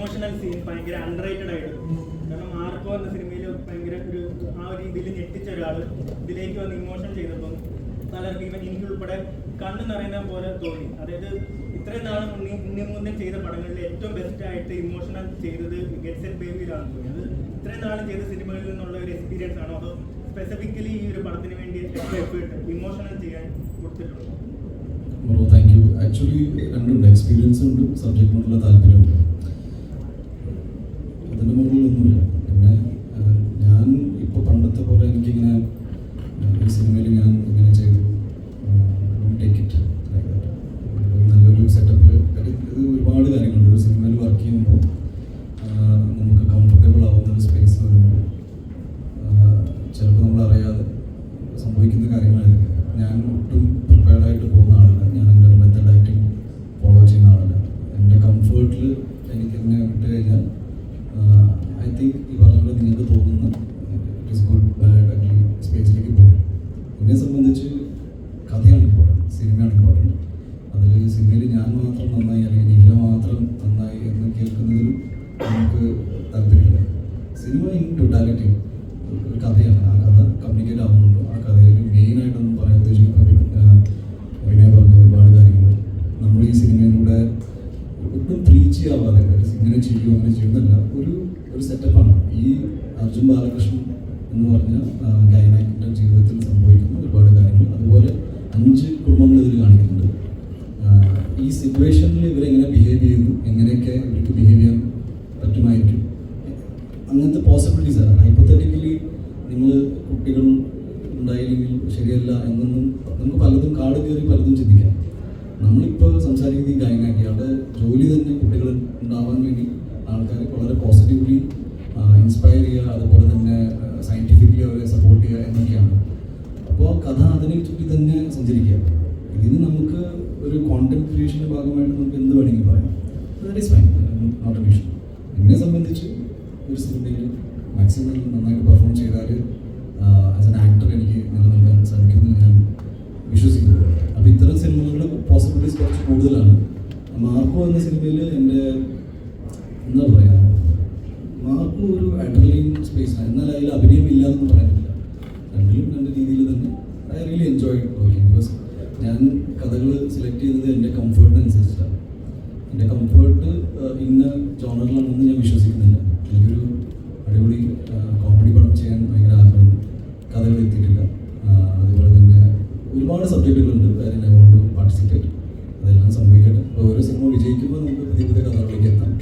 Emotional scene ഭയങ്കര unrated ആയിട്ട്. കാരണം ആർക്കോ എന്ന സിനിമയിൽ ഭയങ്കര ഒരു ആ ഒരു ഇതിൽ ഞെട്ടിച്ച ഒരാൾ ഇതിലേക്ക് വന്ന് ഇമോഷൻ ചെയ്തപ്പം പലർക്കും ഇവൻ എനിക്ക് ഉൾപ്പെടെ കണ്ണു നിറയുന്ന പോലെ തോന്നി. അതായത് ഇത്രയും നാൾ ഇനി മുന്നേ ചെയ്ത പടങ്ങളിൽ ഏറ്റവും ബെസ്റ്റ് ആയിട്ട് ഇമോഷണൽ ചെയ്തത് ഗെറ്റ്സ് എറ്റ് ബേബിയിലാണ് തോന്നി. അത് ഇത്രയും നാളും ചെയ്ത സിനിമകളിൽ നിന്നുള്ള ഒരു എക്സ്പീരിയൻസ് ആണോ? അതോ സ്പെസിഫിക്കലി ഈ ഒരു പടത്തിന് വേണ്ടി എഫേർട്ട് ഇമോഷണൽ ചെയ്യാൻ കൊടുത്തിട്ടുണ്ടോ? താങ്ക് യു ആക്ച്വലി രണ്ടുണ്ട് എക്സ്പീരിയൻസ് ഉണ്ട്. സബ്ജക്റ്റിനോടുള്ള താല്പര്യമുണ്ട്. അതിന്റെ മുകളിലൊന്നുമില്ല. പിന്നെ ഞാൻ ഇപ്പോൾ പണ്ടത്തെ പോലെ എനിക്കിങ്ങനെ ഈ സിനിമയിൽ ഞാൻ ഇങ്ങനെ ചെയ്തു. ടേക്ക് ഇറ്റ് നല്ലൊരു സെറ്റപ്പിൽ ഇത് ഒരുപാട് കാര്യങ്ങളുണ്ട്. ഒരു സിനിമയിൽ വർക്ക് ചെയ്യുമ്പോൾ നമുക്ക് കംഫർട്ടബിൾ ആവുന്ന ഒരു സ്പേസ് വരുമ്പോൾ ചിലപ്പോൾ നമ്മൾ അറിയാതെ സംഭവിക്കുന്ന കാര്യങ്ങൾ ഞാൻ ഒട്ടും പ്രിപ്പയർഡ് ആയിട്ട് പോകുന്ന ആളല്ല. ഞാൻ അങ്ങനെ മെത്തഡ് ആക്ടിങ് ഫോളോ ചെയ്യുന്ന ആളല്ല. എന്റെ കംഫേർട്ടിൽ എനിക്ക് എന്നെ വിട്ട് കഴിഞ്ഞാൽ ഐ തിങ്ക് ഈ പറഞ്ഞ പോലെ നിങ്ങൾക്ക് തോന്നുന്ന it is good bad ugly സ്പേസിലേക്ക് പോകും എന്നെ സംബന്ധിച്ച് കഥയാണ് ഇമ്പോർട്ടന്റ് സിനിമയാണ് ഇമ്പോർട്ടന്റ്. അതിൽ സിനിമയിൽ ഞാൻ മാത്രം നന്നായി അല്ലെങ്കിൽ നീല മാത്രം നന്നായി എന്ന് കേൾക്കുന്നതിലും നമുക്ക് താല്പര്യമില്ല. സിനിമ ഇൻ ടോട്ടാലിറ്റി ഒരു കഥയാണ്. ആ കഥ കമ്മ്യൂണിക്കേറ്റ് ആവുന്നുണ്ടോ? ആ കഥയിൽ മെയിനായിട്ടൊന്നും പറയാൻ ഉദ്ദേശിക്കുന്ന വിനയ പറഞ്ഞ ഒരുപാട് കാര്യങ്ങൾ. നമ്മൾ ഈ സിനിമയിലൂടെ ഒട്ടും പ്രീച്ച് ചെയ്യാവാതെ ഇങ്ങനെ ചെയ്യും അങ്ങനെ ചെയ്യുന്നല്ല ഒരു ഒരു സെറ്റപ്പാണ് ഈ അർജുൻ ബാലകൃഷ്ണൻ എന്ന് പറഞ്ഞ ഗൈനാക്കിന്റെ ജീവിതത്തിൽ സംഭവിക്കുന്ന ഒരുപാട് കാര്യങ്ങൾ. അതുപോലെ കുടുംബങ്ങൾ ഇതിൽ കാണിക്കുന്നുണ്ട്. ആഹ് ഈ സിറ്റുവേഷനിൽ ഇവരെങ്ങനെ ബിഹേവ് ചെയ്യുന്നു? എങ്ങനെയൊക്കെ ഇവർക്ക് ബിഹേവ് ചെയ്യാൻ പറ്റുമായിരിക്കും? അങ്ങനത്തെ പോസിബിലിറ്റീസ് ആണ്. ഹൈപ്പത്തറ്റിക്കലി നിങ്ങൾ കുട്ടികൾ ഉണ്ടായില്ലെങ്കിൽ ശരിയല്ല എന്നൊന്നും നമുക്ക് പലതും കാട് കയറി പലതും ചിന്തിക്കാം. നമ്മളിപ്പോൾ സംസാരിക്കുന്ന ഈ ഗായനാക്കി അവിടെ ജോലി തന്നെ കുട്ടികൾ ഉണ്ടാവാൻ വേണ്ടി ആൾക്കാരെ വളരെ പോസിറ്റീവ്ലി ഇൻസ്പയർ ചെയ്യുക അതുപോലെ തന്നെ സയന്റിഫിക്കലി അവരെ സപ്പോർട്ട് ചെയ്യുക എന്നൊക്കെയാണ്. അപ്പോൾ കഥ അതിനെ ചുറ്റി തന്നെ സഞ്ചരിക്കുക. ഇതിന് നമുക്ക് ഒരു കോണ്ടന്റ് ക്രിയേഷന്റെ ഭാഗമായിട്ട് നമുക്ക് എന്ത് വേണമെങ്കിൽ പറയാം. ദാറ്റ് ഈസ് ഫൈൻ എന്നെ സംബന്ധിച്ച് ഒരു സിനിമയിൽ മാക്സിമം നന്നായിട്ട് പെർഫോം ചെയ്താൽ ആസ് എൻ ആക്ടർ എനിക്ക് നിലനിൽക്കാൻ സാധിക്കുമെന്ന് ഞാൻ വിശ്വസിക്കുന്നു. അപ്പോൾ ഇത്തരം സിനിമകളുടെ പോസിബിലിറ്റീസ് കുറച്ച് കൂടുതലാണ്. മാർക്കോ എന്ന സിനിമയിൽ എന്റെ എന്താ പറയുക മാർക്കോ ഒരു അഡ്രലിൻ സ്പേസാണ് എന്നാൽ അതിൽ അഭിനയം ഇല്ല എന്ന് പറയാനില്ല രണ്ടിലും രണ്ട് രീതിയിൽ തന്നെ. I really enjoy working because ഞാൻ കഥകൾ സെലക്ട് ചെയ്തത് എന്റെ കംഫേർട്ടിനനുസരിച്ചിട്ടാണ് എന്റെ കംഫേർട്ട് ഇന്ന ജോണറിലാണെന്ന് ഞാൻ വിശ്വസിക്കുന്നില്ല. എനിക്കൊരു അടിപൊളി കോമഡി പടം ചെയ്യാൻ ഭയങ്കര ആഗ്രഹമുണ്ട്. കഥകൾ എത്തിയിട്ടില്ല. അതുപോലെ തന്നെ ഒരുപാട് സബ്ജക്റ്റുകളുണ്ട് വേറെ ഞാൻ കൊണ്ട് പാർട്ടിസിപ്പേറ്റ് അതെല്ലാം സംഭവിക്കട്ടെ. ഓരോ സിനിമ വിജയിക്കുമ്പോൾ നമുക്ക് പുതിയ പുതിയ കഥകളിലേക്ക് എത്താം.